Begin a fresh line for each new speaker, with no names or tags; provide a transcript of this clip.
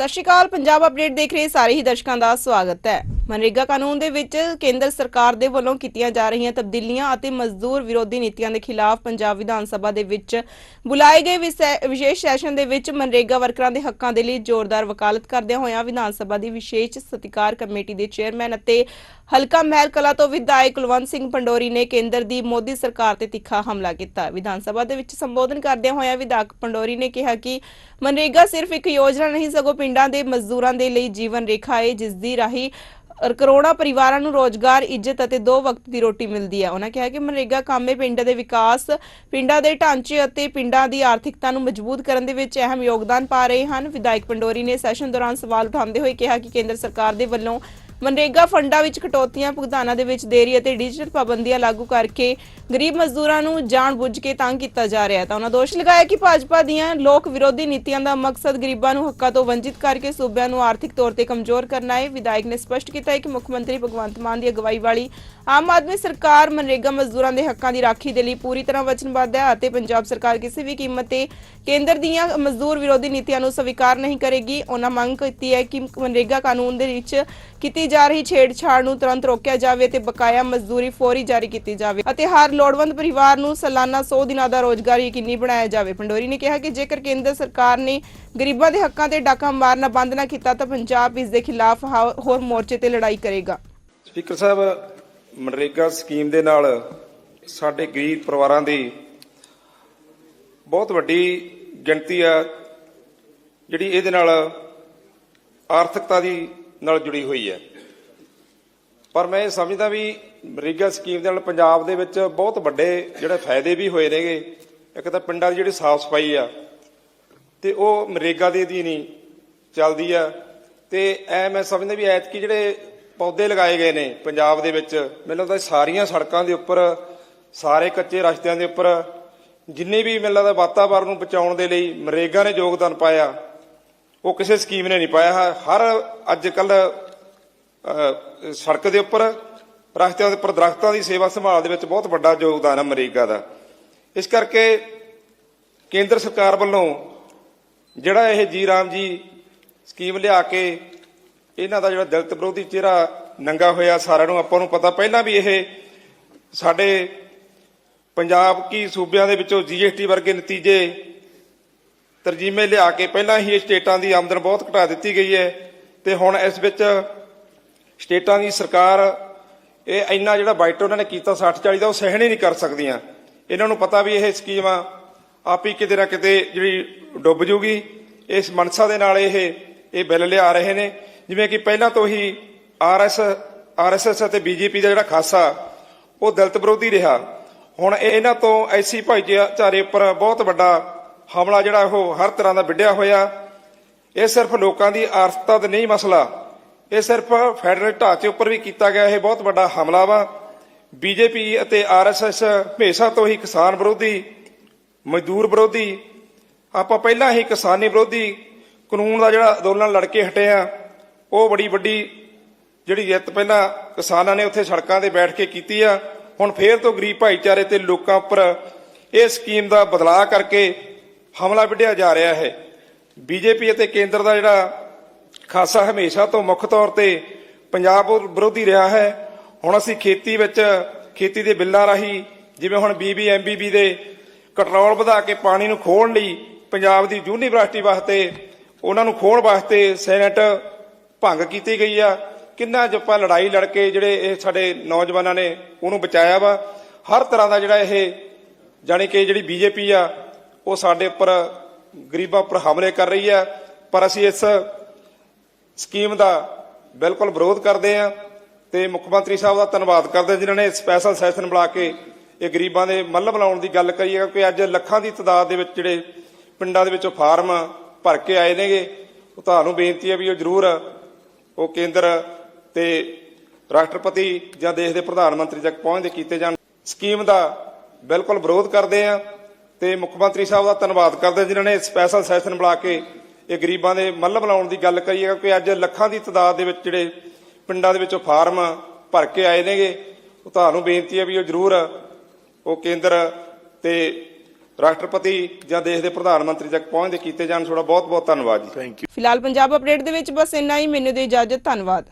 ਸਤਿ ਸ਼੍ਰੀ ਅਕਾਲ। ਪੰਜਾਬ ਅਪਡੇਟ ਦੇਖ ਰਹੇ ਸਾਰੇ ਹੀ ਦਰਸ਼ਕਾਂ ਦਾ ਸਵਾਗਤ ਹੈ। ਮਨਰੇਗਾ ਕਾਨੂੰਨ ਦੇ ਵਿੱਚ ਕੇਂਦਰ ਸਰਕਾਰ ਦੇ ਵੱਲੋਂ ਕੀਤੀਆਂ ਜਾ ਰਹੀਆਂ ਤਬਦੀਲੀਆਂ ਅਤੇ ਮਜ਼ਦੂਰ ਵਿਰੋਧੀ ਨੀਤੀਆਂ ਦੇ ਖਿਲਾਫ ਪੰਜਾਬ ਵਿਧਾਨ ਸਭਾ ਦੇ ਵਿੱਚ ਬੁਲਾਏ ਗਏ ਵਿਸ਼ੇਸ਼ ਸੈਸ਼ਨ ਦੇ ਵਿੱਚ ਮਨਰੇਗਾ ਵਰਕਰਾਂ ਦੇ ਹੱਕਾਂ ਦੇ ਲਈ ਜ਼ੋਰਦਾਰ ਵਕਾਲਤ ਕਰਦਿਆਂ ਹੋਇਆਂ ਵਿਧਾਨ ਸਭਾ ਦੀ ਵਿਸ਼ੇਸ਼ ਸਤਿਕਾਰ ਕਮੇਟੀ ਦੇ ਚੇਅਰਮੈਨ ਅਤੇ ਹਲਕਾ ਮਹਿਲ ਕਲਾ ਤੋਂ ਵਿਧਾਇਕ ਕੁਲਵੰਤ ਸਿੰਘ ਪੰਡੋਰੀ ਨੇ ਕੇਂਦਰ ਦੀ ਮੋਦੀ ਸਰਕਾਰ ਤੇ ਤਿੱਖਾ ਹਮਲਾ ਕੀਤਾ। ਵਿਧਾਨ ਸਭਾ ਦੇ ਵਿੱਚ ਸੰਬੋਧਨ ਕਰਦਿਆਂ ਹੋਇਆਂ ਵਿਧਾਇਕ ਪੰਡੋਰੀ ਨੇ ਕਿਹਾ ਕਿ ਮਨਰੇਗਾ ਸਿਰਫ ਇੱਕ ਯੋਜਨਾ ਨਹੀਂ, ਸਗੋਂ ਪਿੰਡਾਂ ਦੇ ਮਜ਼ਦੂਰਾਂ ਦੇ ਲਈ ਜੀਵਨ ਰੇਖਾ ਹੈ ਜਿਸ ਦੀ ਰਾਹੀਂ ਅਰ ਕਰੋੜਾਂ ਪਰਿਵਾਰਾਂ ਨੂੰ ਰੋਜ਼ਗਾਰ, ਇੱਜ਼ਤ ਅਤੇ ਦੋ ਵਕਤ ਦੀ ਰੋਟੀ ਮਿਲਦੀ ਹੈ ਉਹਨਾਂ ਕਿਹਾ ਕਿ ਮਨਰੇਗਾ ਕਾਮੇ ਪਿੰਡਾਂ ਦੇ ਵਿਕਾਸ, ਪਿੰਡਾਂ ਦੇ ਢਾਂਚੇ ਅਤੇ ਪਿੰਡਾਂ ਦੀ ਆਰਥਿਕਤਾ ਨੂੰ ਮਜ਼ਬੂਤ ਕਰਨ ਦੇ ਵਿੱਚ ਅਹਿਮ ਯੋਗਦਾਨ ਪਾ ਰਹੇ ਹਨ। ਵਿਧਾਇਕ ਪੰਡੋਰੀ ਨੇ ਸੈਸ਼ਨ ਦੌਰਾਨ ਸਵਾਲ ਉਠਾਉਂਦੇ ਹੋਏ ਕਿਹਾ ਕਿ ਕੇਂਦਰ ਸਰਕਾਰ ਦੇ ਵੱਲੋਂ ਮਨਰੇਗਾ ਫੰਡਾਂ ਵਿੱਚ ਕਟੌਤੀਆਂ, ਭੁਗਤਾਨਾਂ ਦੇ ਵਿੱਚ ਦੇਰੀ ਅਤੇ ਡਿਜੀਟਲ ਪਾਬੰਦੀਆਂ ਲਾਗੂ ਕਰਕੇ ਗਰੀਬ ਮਜ਼ਦੂਰਾਂ ਨੂੰ ਜਾਣਬੁੱਝ ਕੇ ਤੰਗ ਕੀਤਾ ਜਾ ਰਿਹਾ ਹੈ। ਤਾਂ ਉਹਨਾਂ ਦੋਸ਼ ਲਗਾਇਆ ਕਿ ਭਾਜਪਾ ਦੀਆਂ ਲੋਕ ਵਿਰੋਧੀ ਨੀਤੀਆਂ ਦਾ ਮਕਸਦ ਗਰੀਬਾਂ ਨੂੰ ਹੱਕਾਂ ਤੋਂ ਵੰਚਿਤ ਕਰਕੇ ਸੂਬਿਆਂ ਨੂੰ ਆਰਥਿਕ ਤੌਰ ਤੇ ਕਮਜ਼ੋਰ ਕਰਨਾ ਹੈ। ਵਿਧਾਇਕ ਨੇ ਸਪਸ਼ਟ ਕੀਤਾ ਹੈ ਕਿ ਮੁੱਖ ਮੰਤਰੀ ਭਗਵੰਤ ਮਾਨ ਦੀ ਅਗਵਾਈ ਵਾਲੀ ਆਮ ਆਦਮੀ ਸਰਕਾਰ ਮਨਰੇਗਾ ਮਜ਼ਦੂਰਾਂ ਦੇ ਹੱਕਾਂ ਦੀ ਰਾਖੀ ਦੇ ਲਈ ਪੂਰੀ ਤਰ੍ਹਾਂ ਵਚਨਬੱਧ ਹੈ ਅਤੇ ਪੰਜਾਬ ਸਰਕਾਰ ਕਿਸੇ ਵੀ ਕੀਮਤ ਤੇ ਕੇਂਦਰ ਦੀਆਂ ਮਜ਼ਦੂਰ ਵਿਰੋਧੀ ਨੀਤੀਆਂ ਨੂੰ ਸਵੀਕਾਰ ਨਹੀਂ ਕਰੇਗੀ। ਉਹਨਾਂ ਮੰਗ ਕੀਤੀ ਹੈ ਕਿ ਮਨਰੇਗਾ ਕਾਨੂੰਨ ਦੇ ਵਿੱਚ ਕੀਤੀ ਜਾ ਰਹੀ ਛੇੜਛਾੜ ਨੂੰ ਤੁਰੰਤ ਰੋਕਿਆ ਜਾਵੇ ਤੇ ਬਕਾਇਆ ਮਜ਼ਦੂਰੀ ਫੌਰੀ ਜਾਰੀ ਕੀਤੀ ਜਾਵੇ ਅਤੇ ਹਰ ਲੋੜਵੰਦ ਪਰਿਵਾਰ ਨੂੰ ਸਾਲਾਨਾ 100 ਦਿਨਾਂ ਦਾ ਰੋਜ਼ਗਾਰ ਯਕੀਨੀ ਬਣਾਇਆ ਜਾਵੇ। ਪੰਡੋਰੀ ਨੇ ਕਿਹਾ ਕਿ ਜੇਕਰ ਕੇਂਦਰ ਸਰਕਾਰ ਨੇ ਗਰੀਬਾਂ ਦੇ ਹੱਕਾਂ ਤੇ ਡਾਕਾ ਮਾਰਨਾ ਬੰਦ ਨਾ ਕੀਤਾ, ਤਾਂ ਪੰਜਾਬ ਇਸ ਦੇ ਖਿਲਾਫ ਹੋਰ ਮੋਰਚੇ ਤੇ ਲੜਾਈ ਕਰੇਗਾ।
ਸਪੀਕਰ ਸਾਹਿਬ, ਮਨਰੇਗਾ ਸਕੀਮ ਦੇ ਨਾਲ ਸਾਡੇ ਗਰੀਬ ਪਰਿਵਾਰਾਂ ਦੀ ਬਹੁਤ ਵੱਡੀ ਗਿਣਤੀ ਆ, ਜਿਹੜੀ ਇਹਦੇ ਨਾਲ ਆਰਥਿਕਤਾ ਦੀ ਨਾਲ ਜੁੜੀ ਹੋਈ ਹੈ। ਪਰ ਮੈਂ ਇਹ ਸਮਝਦਾ ਵੀ ਮਨਰੇਗਾ ਸਕੀਮ ਦੇ ਨਾਲ ਪੰਜਾਬ ਦੇ ਵਿੱਚ ਬਹੁਤ ਵੱਡੇ ਜਿਹੜੇ ਫਾਇਦੇ ਵੀ ਹੋਏ ਨੇਗੇ ਇੱਕ ਤਾਂ ਪਿੰਡਾਂ ਦੀ ਜਿਹੜੀ ਸਾਫ਼ ਸਫ਼ਾਈ ਆ, ਤੇ ਉਹ ਮਰੇਗਾ ਦੇ ਅਧੀਨ ਨਹੀਂ ਚੱਲਦੀ ਆ ਤੇ ਐ ਮੈਂ ਸਮਝਦਾ ਵੀ ਐਤਕੀ ਜਿਹੜੇ ਪੌਦੇ ਲਗਾਏ ਗਏ ਨੇ ਪੰਜਾਬ ਦੇ ਵਿੱਚ, ਮੈਨੂੰ ਲੱਗਦਾ ਸਾਰੀਆਂ ਸੜਕਾਂ ਦੇ ਉੱਪਰ, ਸਾਰੇ ਕੱਚੇ ਰਸਤਿਆਂ ਦੇ ਉੱਪਰ, ਜਿੰਨੇ ਵੀ ਮੈਨੂੰ ਲੱਗਦਾ ਵਾਤਾਵਰਣ ਨੂੰ ਬਚਾਉਣ ਦੇ ਲਈ ਮਰੇਗਾ ਨੇ ਯੋਗਦਾਨ ਪਾਇਆ, ਉਹ ਕਿਸੇ ਸਕੀਮ ਨੇ ਨਹੀਂ ਪਾਇਆ ਹੈ। ਹਰ ਅੱਜ ਕੱਲ ਸੜਕ ਦੇ ਉੱਪਰ, ਰਸਤਿਆਂ ਦੇ ਉੱਪਰ, ਦਰਖਤਾਂ ਦੀ ਸੇਵਾ ਸੰਭਾਲ ਦੇ ਵਿੱਚ ਬਹੁਤ ਵੱਡਾ ਯੋਗਦਾਨ ਹੈ ਮਨਰੇਗਾ ਦਾ। ਇਸ ਕਰਕੇ ਕੇਂਦਰ ਸਰਕਾਰ ਵੱਲੋਂ ਜਿਹੜਾ ਇਹ ਜੀ ਰਾਮ ਜੀ ਸਕੀਮ ਲਿਆ ਕੇ ਇਹਨਾਂ ਦਾ ਜਿਹੜਾ ਦਲਿਤ ਵਿਰੋਧੀ ਚਿਹਰਾ ਨੰਗਾ ਹੋਇਆ, ਸਾਰਿਆਂ ਨੂੰ ਆਪਾਂ ਨੂੰ ਪਤਾ, ਪਹਿਲਾਂ ਵੀ ਇਹ ਸਾਡੇ ਪੰਜਾਬ ਕੀ ਸੂਬਿਆਂ ਦੇ ਵਿੱਚੋਂ ਜੀਐਸਟੀ ਵਰਗੇ ਨਤੀਜੇ ਤਰਜੀਮੇ ਲਿਆ ਕੇ ਪਹਿਲਾਂ ਹੀ ਇਹ ਸਟੇਟਾਂ ਦੀ ਆਮਦਨ ਬਹੁਤ ਘਟਾ ਦਿੱਤੀ ਗਈ ਹੈ ਤੇ ਹੁਣ ਇਸ ਵਿੱਚ ਸਟੇਟਾਂ ਦੀ ਸਰਕਾਰ, ਇਹ ਇੰਨਾ ਜਿਹੜਾ ਬਾਈਟ ਉਹਨਾਂ ਨੇ ਕੀਤਾ 60 40 ਦਾ, ਉਹ ਸਹਿਣ ਹੀ ਨਹੀਂ ਕਰ ਸਕਦੀਆਂ। ਇਹਨਾਂ ਨੂੰ ਪਤਾ ਵੀ ਇਹ ਸਕੀਮ ਆ ਆਪ ਹੀ ਕਿਤੇ ਨਾ ਕਿਤੇ ਜਿਹੜੀ ਡੁੱਬ ਜੂਗੀ। ਇਸ ਮਨਸਾ ਦੇ ਨਾਲ ਇਹ ਇਹ ਬਿੱਲ ਲਿਆ ਰਹੇ ਨੇ। ਜਿਵੇਂ ਕਿ ਪਹਿਲਾਂ ਤੋਂ ਹੀ ਆਰਐਸ ਆਰਐਸਐਸ ਅਤੇ ਬੀਜੇਪੀ ਦਾ ਜਿਹੜਾ ਖਾਸਾ, ਉਹ ਦਲਿਤ ਵਿਰੋਧੀ ਰਿਹਾ। ਹੁਣ ਇਹ- ਇਹਨਾਂ ਤੋਂ ਐਸੀ ਭਾਈਚਾਰੇ ਉੱਪਰ ਬਹੁਤ ਵੱਡਾ ਹਮਲਾ ਜਿਹੜਾ ਉਹ ਹਰ ਤਰ੍ਹਾਂ ਦਾ ਵਿੱਢਿਆ ਹੋਇਆ। ਇਹ ਸਿਰਫ ਲੋਕਾਂ ਦੀ ਆਰਥਿਕਤਾ ਦਾ ਨਹੀਂ ਮਸਲਾ। ਇਹ ਸਿਰਫ ਫੈਡਰਲ ਢਾਂਚੇ ਉੱਪਰ ਵੀ ਕੀਤਾ ਗਿਆ, ਇਹ ਬਹੁਤ ਵੱਡਾ ਹਮਲਾ ਵਾ। ਬੀਜੇਪੀ ਅਤੇ ਆਰਐਸਐਸ ਹਮੇਸ਼ਾ ਤੋਂ ਹੀ ਕਿਸਾਨ ਵਿਰੋਧੀ, ਮਜ਼ਦੂਰ ਵਿਰੋਧੀ, ਆਪਾਂ ਪਹਿਲਾਂ ਹੀ ਕਿਸਾਨੀ ਵਿਰੋਧੀ ਕਾਨੂੰਨ ਦਾ ਜਿਹੜਾ ਅੰਦੋਲਨ ਲੜ ਕੇ ਹਟੇ ਆ, ਉਹ ਬੜੀ ਵੱਡੀ ਜਿਹੜੀ ਜਿੱਤ ਪਹਿਲਾਂ ਕਿਸਾਨਾਂ ਨੇ ਉੱਥੇ ਸੜਕਾਂ ਤੇ ਬੈਠ ਕੇ ਕੀਤੀ ਆ। ਹੁਣ ਫੇਰ ਤੋਂ ਗਰੀਬ ਭਾਈਚਾਰੇ ਤੇ ਲੋਕਾਂ ਉੱਪਰ ਇਹ ਸਕੀਮ ਦਾ ਬਦਲਾਅ ਕਰਕੇ ਹਮਲਾ ਵਿੱਢਿਆ ਜਾ ਰਿਹਾ ਹੈ। ਬੀਜੇਪੀ ਅਤੇ ਕੇਂਦਰ ਦਾ ਜਿਹੜਾ ਖਾਸਾ ਹਮੇਸ਼ਾ ਤੋਂ ਮੁੱਖ ਤੌਰ ਤੇ ਪੰਜਾਬ ਵਿਰੋਧੀ ਰਿਹਾ ਹੈ। ਹੁਣ ਅਸੀਂ ਖੇਤੀ ਵਿੱਚ, ਖੇਤੀ ਦੇ ਬਿੱਲਾਂ ਰਾਹੀਂ, ਜਿਵੇਂ ਹੁਣ ਬੀਬੀਐਮਬੀਬੀ ਦੇ ਕੰਟਰੋਲ ਵਧਾ ਕੇ ਪਾਣੀ ਨੂੰ ਖੋਣ ਲਈ ਪੰਜਾਬ ਦੀ ਯੂਨੀਵਰਸਿਟੀ ਵਾਸਤੇ, ਉਹਨਾਂ ਨੂੰ ਖੋਣ ਵਾਸਤੇ ਸੈਨੇਟ ਭੰਗ ਕੀਤੀ ਗਈ ਆ। ਕਿੰਨਾ ਜੱਪਾ ਲੜਾਈ ਲੜ ਕੇ ਜਿਹੜੇ ਇਹ ਸਾਡੇ ਨੌਜਵਾਨਾਂ ਨੇ, ਉਹਨੂੰ ਬਚਾਇਆ ਵਾ। ਹਰ ਤਰ੍ਹਾਂ ਦਾ ਜਿਹੜਾ ਇਹ, ਜਾਣੀ ਕਿ ਜਿਹੜੀ ਬੀਜੇਪੀ ਆ, ਉਹ ਸਾਡੇ ਉੱਪਰ ਗਰੀਬਾਂ ਉੱਪਰ ਹਮਲੇ ਕਰ ਰਹੀ ਆ। ਪਰ ਅਸੀਂ ਇਸ ਸਕੀਮ ਦਾ ਬਿਲਕੁਲ ਵਿਰੋਧ ਕਰਦੇ ਆ ਤੇ ਮੁੱਖ ਮੰਤਰੀ ਸਾਹਿਬ ਦਾ ਧੰਨਵਾਦ ਕਰਦੇ ਜਿਨ੍ਹਾਂ ਨੇ ਸਪੈਸ਼ਲ ਸੈਸ਼ਨ ਬੁਲਾ ਕੇ ਇਹ ਗਰੀਬਾਂ ਦੇ ਮੱਲ ਬੁਲਾਉਣ ਦੀ ਗੱਲ ਕਰੀ ਹੈ ਕਿਉਂਕਿ ਅੱਜ ਲੱਖਾਂ ਦੀ ਤਦਾਦ ਦੇ ਵਿੱਚ ਜਿਹੜੇ ਪਿੰਡਾਂ ਦੇ ਵਿੱਚੋਂ ਫਾਰਮ ਭਰ ਕੇ ਆਏ ਨੇਗੇ। ਉਹ ਤੁਹਾਨੂੰ ਬੇਨਤੀ ਹੈ ਵੀ ਉਹ ਜ਼ਰੂਰ ਉਹ ਕੇਂਦਰ ਤੇ ਰਾਸ਼ਟਰਪਤੀ ਜਾਂ ਦੇਸ਼ ਦੇ ਪ੍ਰਧਾਨ ਮੰਤਰੀ ਤੱਕ ਪਹੁੰਚਦੇ ਕੀਤੇ ਜਾਣ। ਸਕੀਮ ਦਾ ਬਿਲਕੁਲ ਵਿਰੋਧ ਕਰਦੇ ਆ ਤੇ ਮੁੱਖ ਮੰਤਰੀ ਸਾਹਿਬ ਦਾ ਧੰਨਵਾਦ ਕਰਦੇ ਜਿਨ੍ਹਾਂ ਨੇ ਸਪੈਸ਼ਲ ਸੈਸ਼ਨ ਬੁਲਾ ਕੇ ਇਹ ਗਰੀਬਾਂ ਦੇ ਮੱਲ ਬਣਾਉਣ ਦੀ ਗੱਲ ਕਰੀ ਹੈ ਕਿਉਂਕਿ ਅੱਜ ਲੱਖਾਂ ਦੀ ਤਦਾਦ ਦੇ ਵਿੱਚ ਜਿਹੜੇ ਪਿੰਡਾਂ ਦੇ ਵਿੱਚੋਂ ਫਾਰਮ ਭਰ ਕੇ ਆਏ ਨੇਗੇ ਉਹ ਤੁਹਾਨੂੰ ਬੇਨਤੀ ਹੈ ਵੀ ਉਹ ਜ਼ਰੂਰ ਉਹ ਕੇਂਦਰ ਤੇ ਰਾਸ਼ਟਰਪਤੀ ਜਾਂ ਦੇਸ਼ ਦੇ ਪ੍ਰਧਾਨ ਮੰਤਰੀ ਤੱਕ ਪਹੁੰਚਦੇ ਕੀਤੇ ਜਾਣ। ਤੁਹਾਡਾ ਬਹੁਤ ਬਹੁਤ ਧੰਨਵਾਦ ਜੀ।
ਥੈਂਕ ਯੂ
ਫਿਲਹਾਲ ਪੰਜਾਬ ਅਪਡੇਟ ਦੇ ਵਿੱਚ ਬਸ ਇੰਨਾ ਹੀ। ਮੈਨੂੰ ਦੇ ਇਜਾਜ਼ਤ। ਧੰਨਵਾਦ।